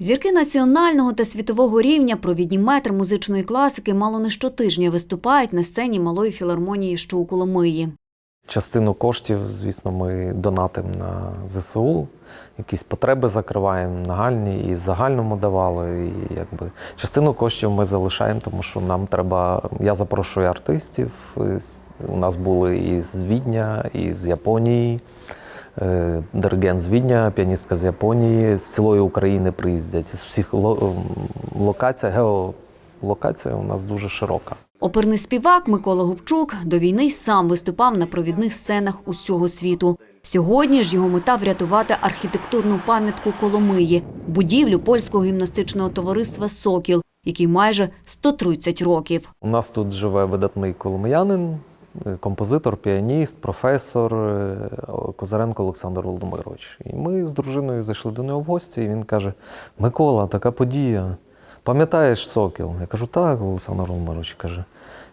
Зірки національного та світового рівня, провідні метри музичної класики мало не щотижня виступають на сцені малої філармонії, що у Коломиї. Частину коштів, звісно, ми донатимо на ЗСУ, якісь потреби закриваємо, нагальні і загальному давали. І якби частину коштів ми залишаємо, тому що нам треба. Я запрошую артистів. У нас були і з Відня, і з Японії. Е, Диригент з Відня, піаністка з Японії, з цілої України приїздять. З усіх ем, локацій, геолокація у нас дуже широка. Оперний співак Микола Губчук до війни й сам виступав на провідних сценах усього світу. Сьогодні ж його мета врятувати архітектурну пам'ятку Коломиї, будівлю польського гімнастичного товариства Сокіл, який майже 130 років. У нас тут живе видатний коломиянин, композитор, піаніст, професор е, Козаренко Олександр Володимирович. І ми з дружиною зайшли до нього в гості, і він каже: Микола, така подія. Пам'ятаєш Сокіл? Я кажу, так, Олександр Володимирович каже.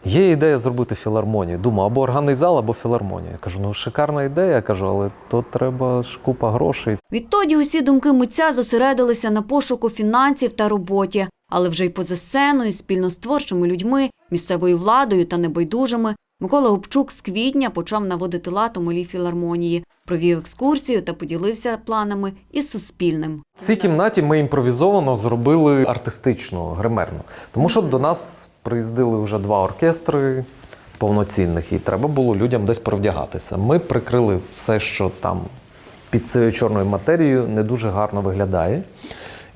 Є ідея зробити філармонію. Думаю, або органний зал, або філармонія. Я кажу, ну шикарна ідея, кажу, але то треба ж купа грошей. Відтоді усі думки митця зосередилися на пошуку фінансів та роботі, але вже й поза сценою, спільно з творчими людьми, місцевою владою та небайдужими, Микола Губчук з квітня почав наводити лад у малій філармонії, провів екскурсію та поділився планами із Суспільним. Цій кімнаті ми імпровізовано зробили артистичну, гримерну. Тому що до нас приїздили вже два оркестри повноцінних, і треба було людям десь провдягатися. Ми прикрили все, що там під цією чорною матерією не дуже гарно виглядає.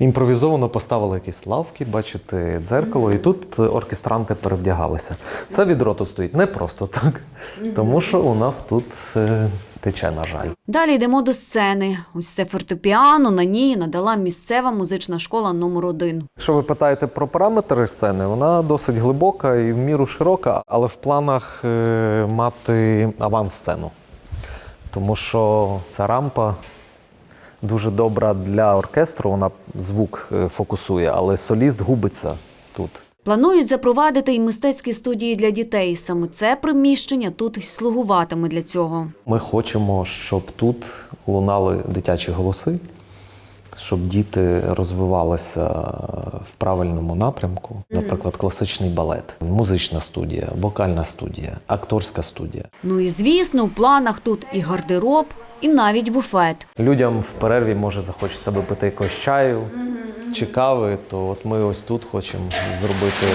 Імпровізовано поставили якісь лавки, бачите, дзеркало, і тут оркестранти перевдягалися. Це відро тут стоїть не просто так, тому що у нас тут е, тече, на жаль. Далі йдемо до сцени. Ось це фортепіано на ній надала місцева музична школа номер 1 Якщо ви питаєте про параметри сцени, вона досить глибока і в міру широка, але в планах е, мати авансцену. Тому що ця рампа дуже добра для оркестру, вона звук е, фокусує, але соліст губиться тут. Планують запровадити і мистецькі студії для дітей. Саме це приміщення тут й слугуватиме для цього. Ми хочемо, щоб тут лунали дитячі голоси, щоб діти розвивалися в правильному напрямку. Наприклад, класичний балет, музична студія, вокальна студія, акторська студія. Ну і звісно, в планах тут і гардероб, і навіть буфет. Людям в перерві може захочеться випити якогось чаю чи кави, то от ми ось тут хочемо зробити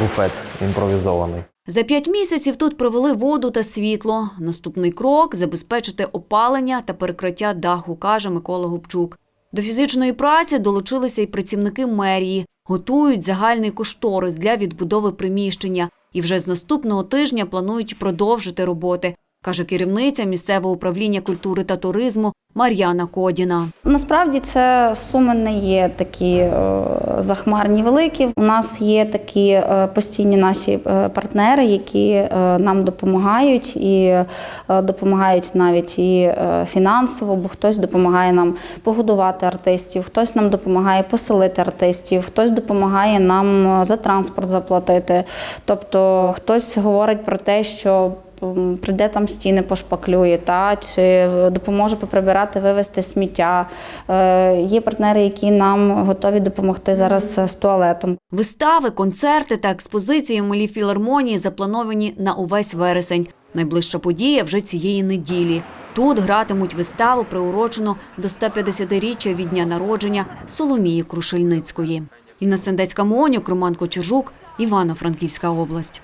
буфет імпровізований. За п'ять місяців тут провели воду та світло. Наступний крок забезпечити опалення та перекриття даху, каже Микола Губчук. До фізичної праці долучилися й працівники мерії, готують загальний кошторис для відбудови приміщення і вже з наступного тижня планують продовжити роботи, каже керівниця місцевого управління культури та туризму Мар'яна Кодіна. Насправді це суми не є такі е, захмарні великі. У нас є такі е, постійні наші е, партнери, які нам допомагають і допомагають навіть і фінансово, бо хтось допомагає нам погодувати артистів, хтось нам допомагає поселити артистів, хтось допомагає нам за транспорт заплатити. Тобто хтось говорить про те, що прийде там стіни пошпаклює, та чи допоможе поприбирати, вивезти сміття. Е, є партнери, які нам готові допомогти зараз з туалетом. Вистави, концерти та експозиції у малій філармонії заплановані на увесь вересень. Найближча подія вже цієї неділі. Тут гратимуть виставу, приурочену до 150-річчя від дня народження Соломії Крушельницької. Інна Сендецька Монюк, Роман Кочержук, Івано-Франківська область.